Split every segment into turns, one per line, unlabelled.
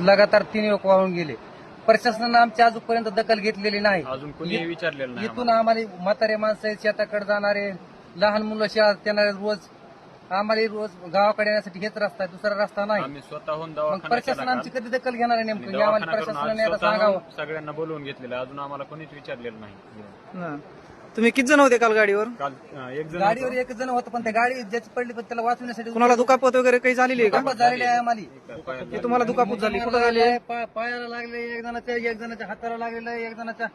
लगातार तीन युवक वाहून गेले. प्रशासनानं आमची अजूनपर्यंत दखल घेतलेली नाही.
अजून कोणी विचारलेलं नाही
इथून आम्हाला. म्हातारे माणसं शेताकडे जाणारे लहान मुलं शाळेत येणारे रोज आम्हाला रोज गावाकडे येण्यासाठी हेच रस्ता आहे दुसरा रस्ता नाही.
आम्ही स्वतःहून
मग प्रशासन आमची कधी दखल घेणार आहे. नेमकं? हे आम्हाला प्रशासनाने आता सांगावं.
सगळ्यांना बोलवून घेतलेलं आहे. अजून आम्हाला कोणीच विचारलेलं नाही.
तुम्ही किती जण होते काल गाडीवर?
काल अं, एक जण
गाडीवर एक जण होतं पण त्या गाडी ज्याची पडली पण त्याला वाचवण्यासाठी
कुणाला दुखापत वगैरे काही झालेली आहे का?
दुखापत झालेली आहे आम्हाला.
तुम्हाला दुखापत झाली? कुठं झाली? आहे?
पा- पायाला लागले एक जणाच्या एक जणाच्या हाताला लागलेलं आहे एक जणाच्या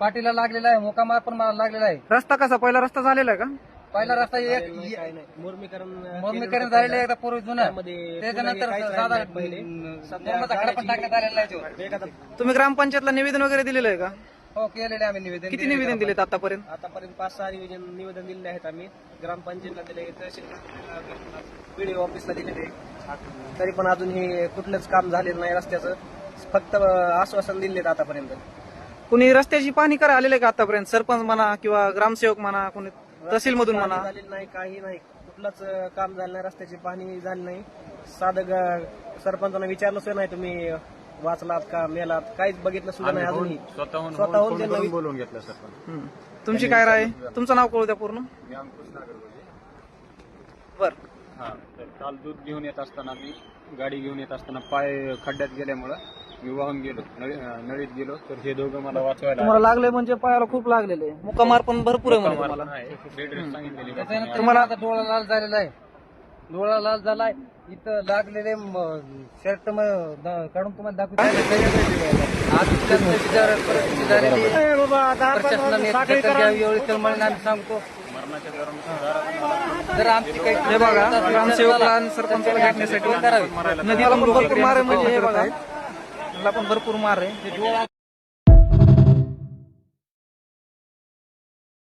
पाठीला लागलेला आहे मोकामार पण मला लागलेला आहे.
रस्ता कसा? पहिला रस्ता झालेला आहे का?
पहिला रस्ता एक मुरमीकरण झालेलं आहे एकदा पूर्वी जुनं. त्याच्यानंतर साधा नॉर्मलचा खडा पण टाकण्यात आलेला आहे. त्याच्यावर.
तुम्ही ग्रामपंचायतला निवेदन वगैरे दिलेलं आहे का?
हो केलेले आम्ही निवेदन
किती निवेदन दिलेत आतापर्यंत?
आतापर्यंत? पाच सहा निवेदन निवेदन दिलेले आहेत आम्ही. ग्रामपंचायतला दिले तहसील पीडीओ ऑफिसला दिलेले तरी पण अजून हे कुठलंच काम झालेलं नाही रस्त्याचं. फक्त आश्वासन दिलेत आतापर्यंत.
कुणी रस्त्याची पाहणी करा आलेले का आतापर्यंत? सरपंच म्हणा किंवा ग्रामसेवक म्हणा कोणी तहसील मधून म्हणा
पाणी झालेलं नाही काही नाही. कुठलंच अं, काम झालं नाही रस्त्याची पाहणी झाली नाही. साधं ग- सरपंचांना विचारलं सुद्धा नाही तुम्ही. वाचलात का मेलात काहीच बघितलं सुद्धा नाही अजूनही.
स्वतःहून
स्वतःहून त्यांना वि-
बोलवून घेतलं सर
हम्म. तुमची काय राय? आहे? तुमचं नाव कळू द्या पूर्ण. बर.
हा तर काल दूध घेऊन येत असताना मी गाडी घेऊन येत असताना पाय खड्ड्यात गेल्यामुळं मी वाहून गेलो नळी- अं, नळीत गेलो तर हे दोघं मला वाचवायला
तुम्हाला लागले म्हणजे पायाला खूप लागलेले. मुकामार पण भरपूर आहे म्हणे. तुम्हाला.
सांगितलेली
डोळा लाल झालेला आहे. डोळा लाल झालाय. इथं लागलेले शर्ट काढून तुम्हाला दाखवतो. सांगतो. जर आमची काही
हे बघा ग्रामसेवकला आणि सरपंचाला भेटण्यासाठी
करावी
नदीला पण भरपूर मार आहे म्हणजे हे बघा. त्याला पण भरपूर मार. आहे